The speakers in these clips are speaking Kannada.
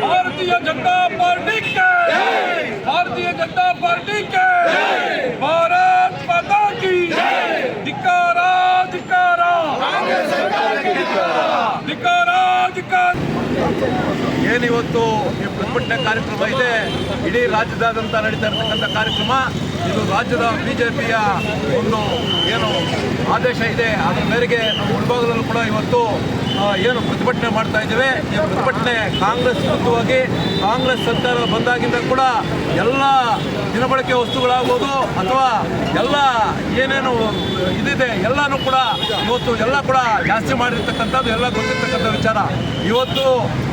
भारतीय जनता पार्टी के। भारतीय जनता पार्टी के। ಏನಿವತ್ತು ಈ ಪ್ರತಿಭಟನೆ ಕಾರ್ಯಕ್ರಮ ಇದೆ. ಇಡೀ ರಾಜ್ಯದಾದ್ಯಂತ ನಡೀತಾ ಇರತಕ್ಕಂಥ ಕಾರ್ಯಕ್ರಮ. ಇದು ರಾಜ್ಯದ ಬಿಜೆಪಿಯ ಒಂದು ಏನು ಆದೇಶ ಇದೆ. ಅದರ ಮೇರೆಗೆ ನಮ್ಮ ಮುಳಬಾಗಲಲ್ಲೂ ಕೂಡ ಇವತ್ತು ಏನು ಪ್ರತಿಭಟನೆ ಮಾಡ್ತಾ ಇದ್ದೇವೆ. ಈ ಪ್ರತಿಭಟನೆ ಕಾಂಗ್ರೆಸ್ ವಿರುದ್ಧವಾಗಿ, ಕಾಂಗ್ರೆಸ್ ಸರ್ಕಾರ ಬಂದಾಗಿಂದ ಕೂಡ ಎಲ್ಲ ದಿನಬಳಕೆ ವಸ್ತುಗಳಾಗ್ಬೋದು ಅಥವಾ ಎಲ್ಲ ಏನೇನು ಇದಿದೆ, ಎಲ್ಲನೂ ಕೂಡ ಇವತ್ತು ಎಲ್ಲ ಕೂಡ ಜಾಸ್ತಿ ಮಾಡಿರ್ತಕ್ಕಂಥದ್ದು, ಎಲ್ಲ ಗೊತ್ತಿರ್ತಕ್ಕಂಥ ವಿಚಾರ. ಇವತ್ತು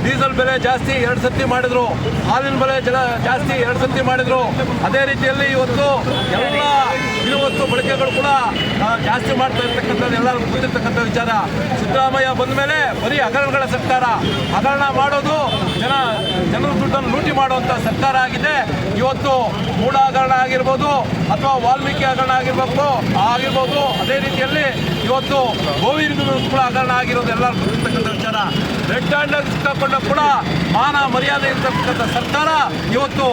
ಡೀಸೆಲ್ ಬೆಲೆ ಜಾಸ್ತಿ ಎರಡು ಸತಿ ಮಾಡಿದ್ರು, ಹಾಲಿನ ಬೆಲೆ ಜಲ ಜಾಸ್ತಿ ಎರಡು ಸತಿ ಮಾಡಿದ್ರು. ಅದೇ ರೀತಿಯಲ್ಲಿ ಇವತ್ತು ಎಲ್ಲ ಇವತ್ತು ಬಳಕೆಗಳು ಕೂಡ ಜಾಸ್ತಿ ಮಾಡ್ತಾ ಇರ್ತಕ್ಕಂಥದ್ದು, ಎಲ್ಲರಿಗೂ ಗೊತ್ತಿರ್ತಕ್ಕಂಥ ವಿಚಾರ. ಸಿದ್ದರಾಮಯ್ಯ ಬಂದ ಮೇಲೆ ಬರೀ ಹಗರಣಗಳ ಸರ್ಕಾರ. ಹಗರಣ ಮಾಡೋದು ಜನ, ಜನರ ದುಡ್ಡನ್ನು ಲೂಟಿ ಮಾಡುವಂಥ ಸರ್ಕಾರ ಆಗಿದೆ. ಇವತ್ತು ಮೂಢ ಹಗರಣ ಆಗಿರ್ಬೋದು ಅಥವಾ ವಾಲ್ಮೀಕಿ ಹಗರಣ ಆಗಿರ್ಬೇಕು ಆಗಿರ್ಬೋದು. ಅದೇ ರೀತಿಯಲ್ಲಿ ಇವತ್ತು ಗೋವಿಂದ ಕೂಡ ಹಗರಣ ಆಗಿರೋದು ಎಲ್ಲರೂ ಗೊತ್ತಿರ್ತಕ್ಕಂಥ ವಿಚಾರ. ರೆಡ್ ಹ್ಯಾಂಡ್ ಸಿಕ್ಕಾಕೊಂಡ ಕೂಡ ಮಾನ ಮರ್ಯಾದೆ ಇರ್ತಕ್ಕಂಥ ಸರ್ಕಾರ, ಇವತ್ತು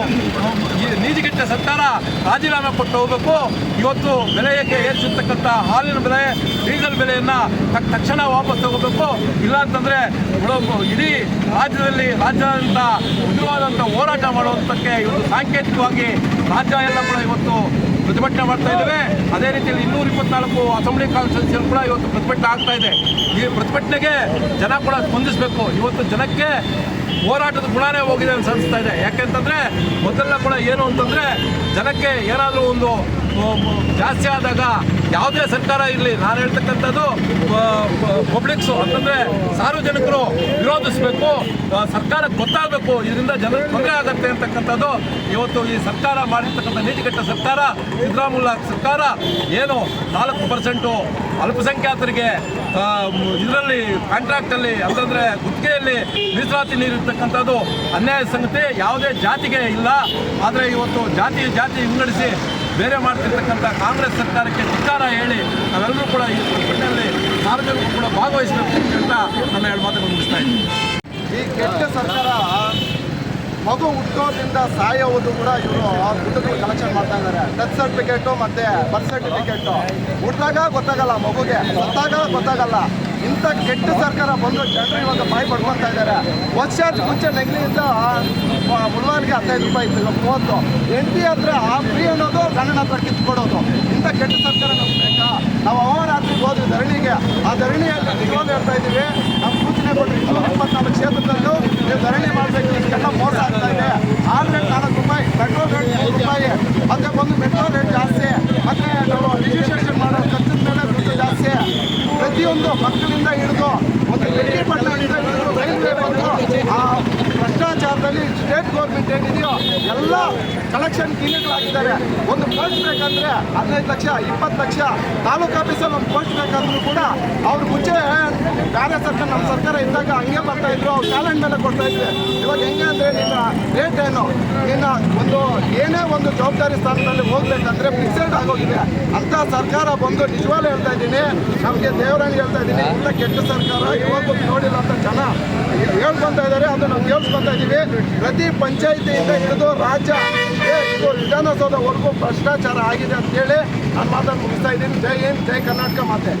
ಈ ನೀತಿಗೆಟ್ಟ ಸರ್ಕಾರ ರಾಜೀನಾಮೆ ಕೊಟ್ಟು ಹೋಗಬೇಕು. ಇವತ್ತು ಬೆಲೆಯಕ್ಕೆ ಏರಿಸಿರ್ತಕ್ಕಂಥ ಹಾಲಿನ ಬೆಲೆ, ಡೀಸೆಲ್ ಬೆಲೆಯನ್ನು ತಕ್- ತಕ್ಷಣ ವಾಪಸ್ ತಗೋಬೇಕು. ಇಲ್ಲ ಅಂತಂದ್ರೆ ಉಳ- ಇಡೀ ರಾಜ್ಯದಲ್ಲಿ ರಾಜ್ಯಾದ್ಯಂತ ಉಗ್ರವಾದಂಥ ಹೋರಾಟ ಮಾಡುವಂಥಕ್ಕೆ ಇವತ್ತು ಸಾಂಕೇತಿಕವಾಗಿ ರಾಜ್ಯ ಎಲ್ಲ ಕೂಡ ಇವತ್ತು ಪ್ರತಿಭಟನೆ ಮಾಡ್ತಾ ಇದ್ದೇವೆ. ಅದೇ ರೀತಿಯಲ್ಲಿ ಇನ್ನೂರ ಇಪ್ಪತ್ನಾಲ್ಕು ಅಸೆಂಬ್ಲಿ ಕಾನ್ಸ್ಟಿಟ್ಯೂನ್ಸಿಯಲ್ಲಿ ಕೂಡ ಇವತ್ತು ಪ್ರತಿಭಟನೆ ಆಗ್ತಾ ಇದೆ. ಈ ಪ್ರತಿಭಟನೆಗೆ ಜನ ಕೂಡ ಸ್ಪಂದಿಸಬೇಕು. ಇವತ್ತು ಜನಕ್ಕೆ ಹೋರಾಟದ ಗುಣನೇ ಹೋಗಿದೆ ಅಂತ ಅನಿಸ್ತಾ ಇದೆ. ಯಾಕೆಂತಂದ್ರೆ, ಮೊದಲೆಲ್ಲ ಕೂಡ ಏನು ಅಂತಂದ್ರೆ, ಜನಕ್ಕೆ ಏನಾದರೂ ಒಂದು ಜಾಸ್ತಿ ಆದಾಗ ಯಾವುದೇ ಸರ್ಕಾರ ಇರಲಿ, ನಾನು ಹೇಳ್ತಕ್ಕಂಥದ್ದು ಪಬ್ಲಿಕ್ಸು ಅಂತಂದರೆ ಸಾರ್ವಜನಿಕರು ವಿರೋಧಿಸಬೇಕು ಸರ್ಕಾರಕ್ಕೆ ಗೊತ್ತಾಗಬೇಕು, ಇದರಿಂದ ಜನರಿಗೆ ತೊಂದರೆ ಆಗುತ್ತೆ ಅಂತಕ್ಕಂಥದ್ದು. ಇವತ್ತು ಈ ಸರ್ಕಾರ ಮಾಡಿರ್ತಕ್ಕಂಥ ನೀತಿಗೆಟ್ಟ ಸರ್ಕಾರ, ಸಿದ್ದರಾಮಯ್ಯ ಸರ್ಕಾರ, ಏನು ನಾಲ್ಕು ಪರ್ಸೆಂಟು ಅಲ್ಪಸಂಖ್ಯಾತರಿಗೆ ಇದರಲ್ಲಿ ಕಾಂಟ್ರಾಕ್ಟಲ್ಲಿ ಅಂತಂದರೆ ಗುತ್ತಿಗೆಯಲ್ಲಿ ಮೀಸಲಾತಿ ನೀಡಿರ್ತಕ್ಕಂಥದ್ದು ಅನ್ಯಾಯ ಸಂಗತಿ ಯಾವುದೇ ಜಾತಿಗೆ ಇಲ್ಲ. ಆದರೆ ಇವತ್ತು ಜಾತಿ ಜಾತಿ ವಿಂಗಡಿಸಿ ಬೇರೆ ಮಾಡ್ತಿರ್ತಕ್ಕಂಥ ಕಾಂಗ್ರೆಸ್ ಸರ್ಕಾರಕ್ಕೆ ಧಿಕ್ಕಾರ ಹೇಳಿ ನಾವೆಲ್ಲರೂ ಕೂಡ ಈ ಪ್ರತಿಭಟನೆಯಲ್ಲಿ ಸಾರ್ವಜನಿಕರು ಕೂಡ ಭಾಗವಹಿಸಬೇಕು ಅಂತ ನನ್ನ ಎರಡು ಮಾತುಗಳು ಮುಗಿಸ್ತಾ ಇದ್ದೀನಿ. ಈ ಕೆಟ್ಟ ಸರ್ಕಾರ ಮಗು ಹುಟ್ಟೋದ್ರಿಂದ ಸಾಯೋದು ಕೂಡ ಇವರು ದುಡ್ಡುಗಳು ಕಲೆಕ್ಷನ್ ಮಾಡ್ತಾ ಇದ್ದಾರೆ. ಡೆತ್ ಸರ್ಟಿಫಿಕೇಟು ಮತ್ತೆ ಬರ್ತ್ ಸರ್ಟಿಫಿಕೇಟು ಹುಟ್ಟಿದಾಗ ಗೊತ್ತಾಗಲ್ಲ ಮಗುಗೆ ಗೊತ್ತಾಗ ಗೊತ್ತಾಗಲ್ಲ. ಇಂಥ ಕೆಟ್ಟ ಸರ್ಕಾರ ಬಂದು ಜನರು ಇವಾಗ ಬಾಯಿ ಪಡ್ಕೊತಾ ಇದ್ದಾರೆ. ವರ್ಷ ಮುಂಚೆ ನೆಗಲಿಯಿಂದ ಮುಲ್ವಾನ್ಗೆ ಹದಿನೈದು ರೂಪಾಯಿ ಇತ್ತು ಮೂವತ್ತು. ಹೆಂಡತಿ ಹತ್ರ ಕೊಡೋದು ಹತ್ರ ಕಿತ್ಕೊಡೋದು ಇಂಥ ಕೆಟ್ಟ ಸರ್ಕಾರ ನಮ್ಗೆ ಬೇಕಾ? ನಾವು ಅವರಾತ್ರಿ ಹೋದ್ವಿ ಧರಣಿಗೆ. ಆ ಧರಣಿಯಲ್ಲಿ ನಿಜವಾಗ್ಲೂ ಹೇಳ್ತಾ ಇದ್ದೀವಿ. ನಾವು ಸೂಚನೆ ಕೊಟ್ಟರೆ ಇನ್ನೂರ ಇಪ್ಪತ್ನಾಲ್ಕು ಕ್ಷೇತ್ರದಲ್ಲೂ ನೀವು ಧರಣಿ ಮಾಡಬೇಕು. ಕಣ್ಣ ಮೋಸ ಆಗ್ತಾ ಇದೆ. ಆದರೆ ನಾಲ್ಕು ರೂಪಾಯಿ, ಪೆಟ್ರೋಲ್ ರೇಟ್ ಮೂರು ರೂಪಾಯಿ. ಮತ್ತೆ ಬಂದು ಮೆಟ್ರೋ ರೇಟ್ ಜಾಸ್ತಿ. ಮತ್ತೆ ನಾವು ರಿಜಿಸ್ಟ್ರೇಷನ್ ಮಾಡೋ ಖರ್ಚಿನ ಮೇಲೆ ದುಡ್ಡು ಜಾಸ್ತಿ. ಪ್ರತಿಯೊಂದು ಮಕ್ಕಳಿಂದ ಹಿಡಿದು ಒಂದು ಮೆಟ್ರಿಕ್ ಪಟ್ಟಣದಿಂದ ಹಿಡಿದು ರೈಲ್ವೆ ಬಂದು ಆ ಭ್ರಷ್ಟಾಚಾರದಲ್ಲಿ ಸ್ಟೇಟ್ ಗೌರ್ಮೆಂಟ್ ಏನಿದೆಯೋ ಎಲ್ಲ ಕಲೆಕ್ಷನ್ ಕ್ಲೀನಿಕ್ಗಳಾಗಿದ್ದಾರೆ ಒಂದು ಪೋಸ್ಟ್ ಬೇಕಂದ್ರೆ ಹದಿನೈದು ಲಕ್ಷ ಇಪ್ಪತ್ತು ಲಕ್ಷ ತಾಲೂಕು ಆಫೀಸಲ್ಲಿ ಒಂದು ಪೋಸ್ಟ್ ಬೇಕಂದ್ರೂ ಕೂಡ ಅವ್ರ ಮುಂಚೆ ಬೇರೆ ಸರ್ಕಾರ ನಮ್ಮ ಸರ್ಕಾರ ಇದ್ದಾಗ ಹಂಗೆ ಬರ್ತಾ ಇದ್ರು ಅವ್ರು ಟ್ಯಾಲೆಂಟ್ ಮೇಲೆ ಕೊಡ್ತಾ ಇದ್ರೆ ಇವಾಗ ಹೆಂಗೆ ಅಂದ್ರೆ ನಿನ್ನ ರೇಟ್ ಏನು ನಿನ್ನ ಒಂದು ಏನೇ ಒಂದು ಜವಾಬ್ದಾರಿ ಸ್ಥಾನದಲ್ಲಿ ಹೋಗ್ಬೇಕಂದ್ರೆ ಫಿಕ್ಸೆಡ್ ಆಗೋಗಿದೆ ಅಂತ ಸರ್ಕಾರ ಬಂದು ನಿಜವಾಗ್ಲೂ ಹೇಳ್ತಾ ಇದ್ದೀನಿ ನಮಗೆ ದೇವರಾಣಿ ಹೇಳ್ತಾ ಇದ್ದೀನಿ ಇಂಥ ಕೆಟ್ಟ ಸರ್ಕಾರ ಇವಾಗ ನೋಡಿಲ್ಲ ಅಂತ ಜನ ಹೇಳ್ಕೊತಾ ಇದ್ದಾರೆ ಅದು ನಾವು ಕೇಳಿಸ್ಕೊಂತ ಇದ್ದೀವಿ ಪ್ರತಿ ಪಂಚಾಯಿತಿಯಿಂದ ಹಿಡಿದು ರಾಜ್ಯ ವಿಧಾನಸೌಧವರೆಗೂ ಭ್ರಷ್ಟಾಚಾರ ಆಗಿದೆ ಅಂತೇಳಿ ನಾನು ಮಾತನ್ನು ಮುಗಿಸ್ತಾ ಇದ್ದೀನಿ. ಜೈ ಹಿಂದ್, ಜೈ ಕರ್ನಾಟಕ ಮಾತೆ.